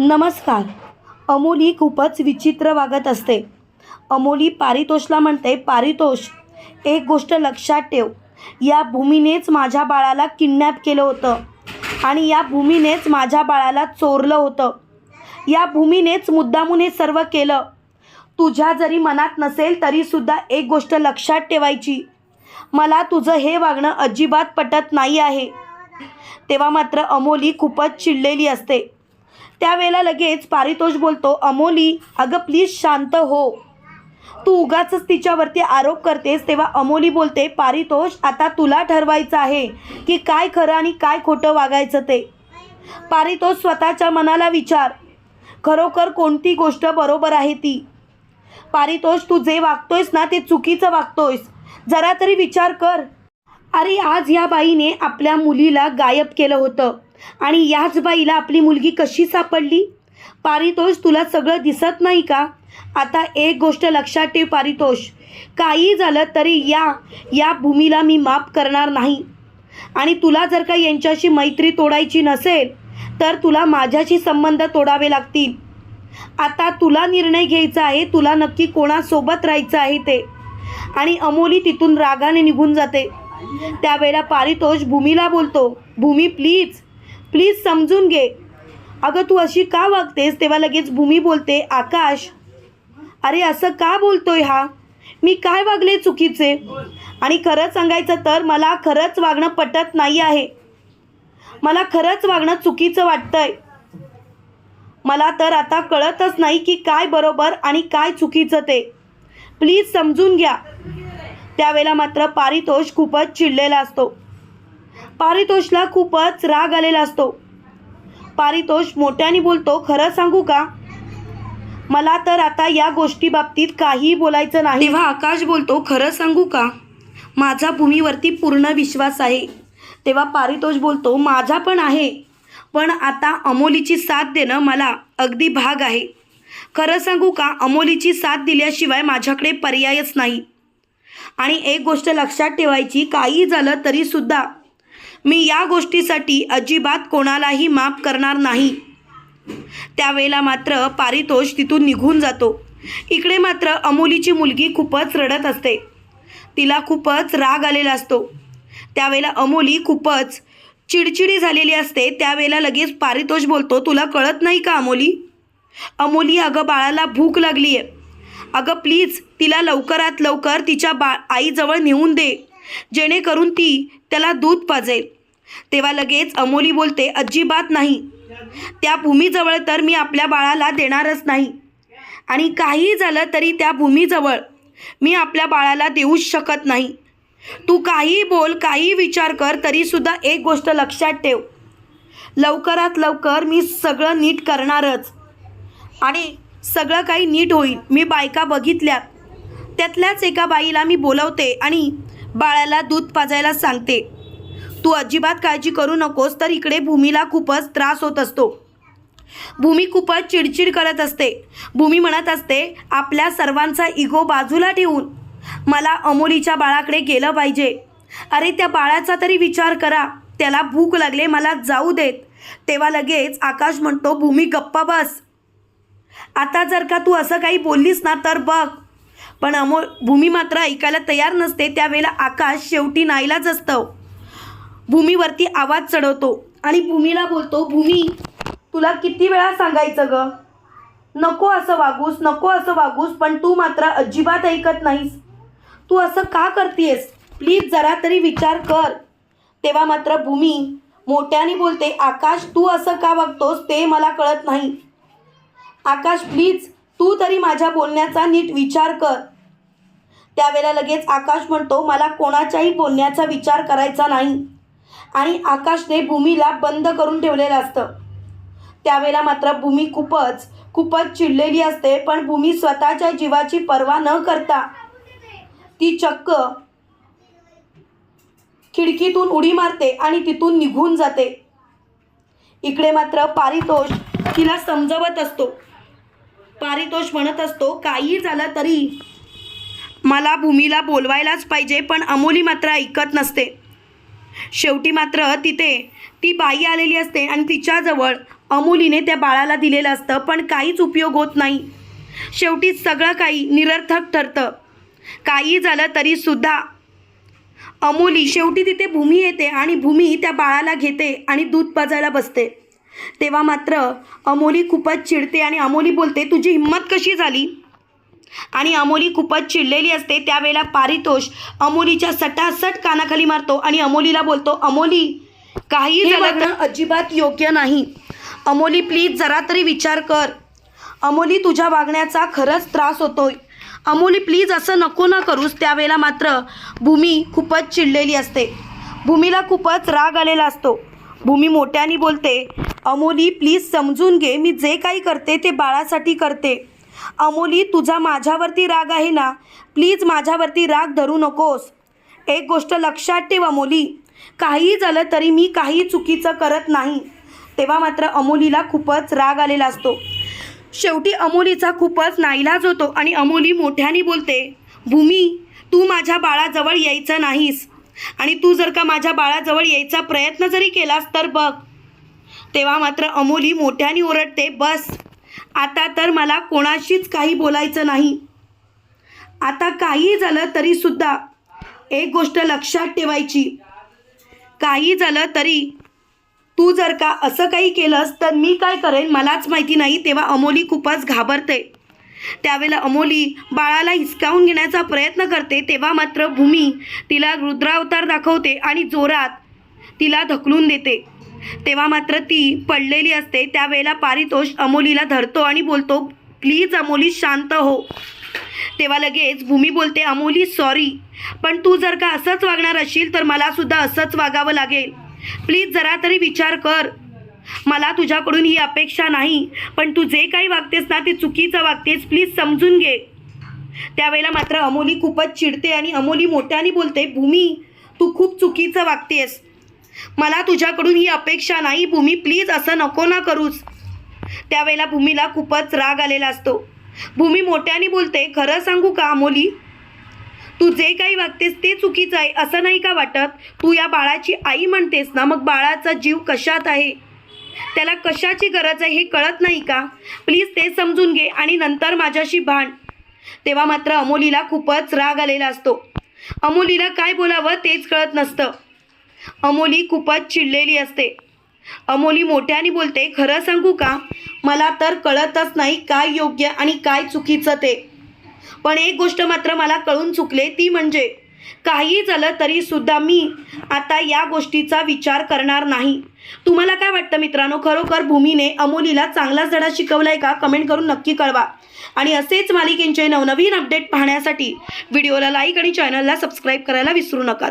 नमस्कार. अमोली खूपच विचित्र वागत असते. अमोली पारितोषला म्हणते पारितोष एक गोष्ट लक्षात ठेव. या भूमीनेच माझ्या बाळाला किडनॅप केलं होतं आणि या भूमीनेच माझ्या बाळाला चोरलं होतं. या भूमीनेच मुद्दामून हे सर्व केलं. तुझ्या जरी मनात नसेल तरीसुद्धा एक गोष्ट लक्षात ठेवायची. मला तुझं हे वागणं अजिबात पटत नाही आहे. तेव्हा मात्र अमोली खूपच चिडलेली असते. त्यावेळेला लगेच पारितोष बोलतो अमोली अगं प्लीज शांत हो. तू उगाच तिच्यावरती आरोप करतेस तेव्हा अमोली बोलते पारितोष आता तुला ठरवायचं आहे की काय खरं आणि काय खोटं वागायचं ते. पारितोष स्वतःच्या मनाला विचार खरोखर कोणती गोष्ट बरोबर आहे ती? पारितोष तू जे वागतोयस ना ते चुकीचं वागतोयस. जरा तरी विचार कर. अरे आज या बाईने आपल्या मुलीला गायब केलं होतं. आणि याच बाईला आपली मुलगी कशी सापडली? पारितोष तुला सगळं दिसत नाही का? आता एक गोष्ट लक्षात ठेव पारितोष. काही झालं तरी या या भूमीला मी माफ करणार नाही. आणि तुला जर का यांच्याशी मैत्री तोडायची नसेल तर तुला माझ्याशी संबंध तोडावे लागतील. आता तुला निर्णय घ्यायचा आहे तुला नक्की कोणासोबत राहायचं आहे ते. आणि अमोली तिथून रागाने निघून जाते. त्यावेळेला पारितोष भूमीला बोलतो भूमी प्लीज प्लीज समजून घे. अगं तू अशी का वागतेस? तेव्हा लगेच भूमी बोलते आकाश. अरे असं का बोलतोय हा? मी काय वागले चुकीचे? आणि खरंच सांगायचं तर मला खरंच वागणं पटत नाही आहे. मला खरंच वागणं चुकीचं वाटतंय. मला तर आता कळतच नाही की काय बरोबर आणि काय चुकीचं ते. प्लीज समजून घ्या. त्यावेळेला मात्र पारितोष खूपच चिडलेला असतो. पारितोषला खूपच राग आलेला असतो. पारितोष मोठ्याने बोलतो खरं सांगू का? मला तर आता या गोष्टी बाबतीत काहीही बोलायचं नाही. तेव्हा आकाश बोलतो खरं सांगू का? माझा भूमीवरती पूर्ण विश्वास आहे. तेव्हा पारितोष बोलतो माझा पण आहे पण आता अमोलीची साथ देणं मला अगदी भाग आहे. खरं सांगू का अमोलीची साथ दिल्याशिवाय माझ्याकडे पर्यायच नाही. आणि एक गोष्ट लक्षात ठेवायची काही झालं तरीसुद्धा मी या गोष्टीसाठी अजिबात कोणालाही माफ करणार नाही. त्यावेळेला मात्र पारितोष तिथून निघून जातो. इकडे मात्र अमोलीची मुलगी खूपच रडत असते. तिला खूपच राग आलेला असतो. त्यावेळेला अमोली खूपच चिडचिडी झालेली असते. त्यावेळेला लगेच पारितोष बोलतो तुला कळत नाही का अमोली? अमोली अगं बाळाला भूक लागली आहे अगं प्लीज तिला लवकरात लवकर तिच्या बा आईजवळ नेऊन दे. जेणेकरून ती त्याला दूध पाजेल. तेव्हा लगेच अमोली बोलते अजिबात नाही. त्या भूमीजवळ तर मी आपल्या बाळाला देणारच नाही. आणि काही झालं तरी त्या भूमीजवळ मी आपल्या बाळाला देऊच शकत नाही. तू काही बोल काही विचार कर तरीसुद्धा एक गोष्ट लक्षात ठेव. लवकरात लवकर मी सगळं नीट करणारच. आणि सगळं काही नीट होईल. मी बायका बघितल्या. त्यातल्याच एका बाईला मी बोलवते आणि बाळाला दूध पाजायला सांगते. तू अजिबात काळजी करू नकोस तर इकडे भूमीला खूपच त्रास होत असतो. भूमी खूपच चिडचिड करत असते. भूमी म्हणत असते आपल्या सर्वांचा इगो बाजूला ठेवून मला अमोलीच्या बाळाकडे गेलं पाहिजे. अरे त्या बाळाचा तरी विचार करा. त्याला भूक लागले मला जाऊ देत. तेव्हा लगेच आकाश म्हणतो भूमी गप्पा बस. आता जर का तू असं काही बोललीस ना तर बघ. पण अमोल भूमी मात्र ऐकायला तयार नसते त्यावेळेला आकाश शेवटी नाईलाच असतं भूमीवरती आवाज चढवतो आणि भूमीला बोलतो भूमी तुला किती वेळा सांगायचं ग? नको असं वागूस नको असं वागूस पण तू मात्र अजिबात ऐकत नाहीस. तू असं का करतेस प्लीज जरा तरी विचार कर. तेव्हा मात्र भूमी मोठ्याने बोलते आकाश तू असं का वागतोस ते मला कळत नाही. आकाश प्लीज तू तरी माझ्या बोलण्याचा नीट विचार कर. त्यावेळेला लगेच आकाश म्हणतो मला कोणाच्याही बोलण्याचा विचार करायचा नाही. आणि आकाशने भूमीला बंद करून ठेवलेलं असतं. त्यावेळेला मात्र भूमी खूपच खूपच चिडलेली असते पण भूमी स्वतःच्या जीवाची पर्वा न करता ती चक्क खिडकीतून उडी मारते आणि तिथून निघून जाते. इकडे मात्र पारितोष तिला समजवत असतो. पारितोष म्हणत असतो काही झालं तरी मला भूमीला बोलवायलाच पाहिजे पण अमोली मात्र ऐकत नसते. शेवटी मात्र तिथे ती बाई आलेली असते आणि तिच्याजवळ अमोलीने त्या बाळाला दिलेलं असतं पण काहीच उपयोग होत नाही. शेवटी सगळं काही निरर्थक ठरतं. काही झालं तरीसुद्धा अमोली शेवटी तिथे भूमी येते आणि भूमी त्या बाळाला घेते आणि दूध पाजायला बसते. तेव्हा मात्र अमोली खूपच चिडते आणि अमोली बोलते तुझी हिंमत कशी झाली? आणि अमोली खूपच चिडलेली असते. त्यावेळेला पारितोष अमोलीच्या सटासट कानाखाली मारतो आणि अमोलीला बोलतो अमोली काही झालं तर अजिबात योग्य नाही. अमोली प्लीज जरा तरी विचार कर. अमोली तुझ्या वागण्याचा खरंच त्रास होतोय. अमोली प्लीज असं नको ना करूस. त्यावेळेला मात्र भूमी खूपच चिडलेली असते. भूमीला खूपच राग आलेला असतो. भूमी मोठ्याने बोलते अमोली प्लीज समजून घे मी जे काही करते ते बाळासाठी करते. अमोली तुझा माझ्यावरती राग आहे ना? प्लीज माझ्यावरती राग धरू नकोस. एक गोष्ट लक्षात ठेव अमोली. काहीही झालं तरी मी काही चुकीचं करत नाही. तेव्हा मात्र अमोलीला खूपच राग आलेला असतो. शेवटी अमोलीचा खूपच नाईलाज होतो आणि अमोली मोठ्याने बोलते भूमी तू माझ्या बाळाजवळ यायचं नाहीस. आणि तू जर का माझ्या बाळाजवळ यायचा प्रयत्न जरी केलास तर बघ तेव्हा मात्र अमोली मोठ्याने ओरडते बस आता तर मला कोणाशीच काही बोलायचं नाही. आता काही झालं तरीसुद्धा एक गोष्ट लक्षात ठेवायची. काही झालं तरी तू जर का असं काही केलंस तर मी काय करेन मलाच माहिती नाही तेव्हा अमोली खूपच घाबरते. त्यावेळेला अमोली बाळाला हिसकावून घेण्याचा प्रयत्न करते तेव्हा मात्र भूमी तिला रुद्रावतार दाखवते आणि जोरात तिला ढकलून देते. तेव्हा मात्र ती पडलेली असते. त्यावेळेला पारितोष अमोलीला धरतो आणि बोलतो प्लीज अमोली शांत हो. तेव्हा लगेच भूमी बोलते अमोली सॉरी पण तू जर का असंच वागणार असशील तर मला सुद्धा असंच वागावं लागेल. प्लीज जरा तरी विचार कर. मला तुझ्याकडून ही अपेक्षा नाही पण तू जे काही वागतेस ना ते चुकीचं वागतेस. प्लीज समजून घे. त्यावेळेला मात्र अमोली खूपच चिडते आणि अमोली मोठ्याने बोलते भूमी तू खूप चुकीचं वागतेस. मला तुझ्याकडून ही अपेक्षा नाही भूमी प्लीज असं नको ना करूस. त्यावेळेला भूमीला खूपच राग आलेला असतो. भूमी मोठ्याने बोलते खरं सांगू का अमोली? तू जे काही वागतेस ते चुकीचं आहे असं नाही का वाटत? तू या बाळाची आई म्हणतेस ना मग बाळाचा जीव कशात आहे? त्याला कशाची गरज आहे हे कळत नाही का? प्लीज ते समजून घे आणि नंतर माझ्याशी भांड. तेव्हा मात्र अमोलीला खूपच राग आलेला असतो. अमोलीला काय बोलावं तेच कळत नसतं. अमोली खूपच चिडलेली असते. अमोली मोठ्याने बोलते खरं सांगू का? मला तर कळतच नाही काय योग्य आणि काय चुकीचं ते. पण एक गोष्ट मात्र मला कळून चुकले ती म्हणजे काही झालं तरी सुद्धा मी आता या गोष्टीचा विचार करणार नाही. तुम्हाला काय वाटतं मित्रांनो? खरोखर भूमीने अमोलीला चांगलाच धडा शिकवलाय का? कमेंट करून नक्की कळवा. आणि असेच मालिकेंचे नवनवीन अपडेट पाहण्यासाठी व्हिडिओला लाईक आणि चॅनलला सबस्क्राईब करायला विसरू नका.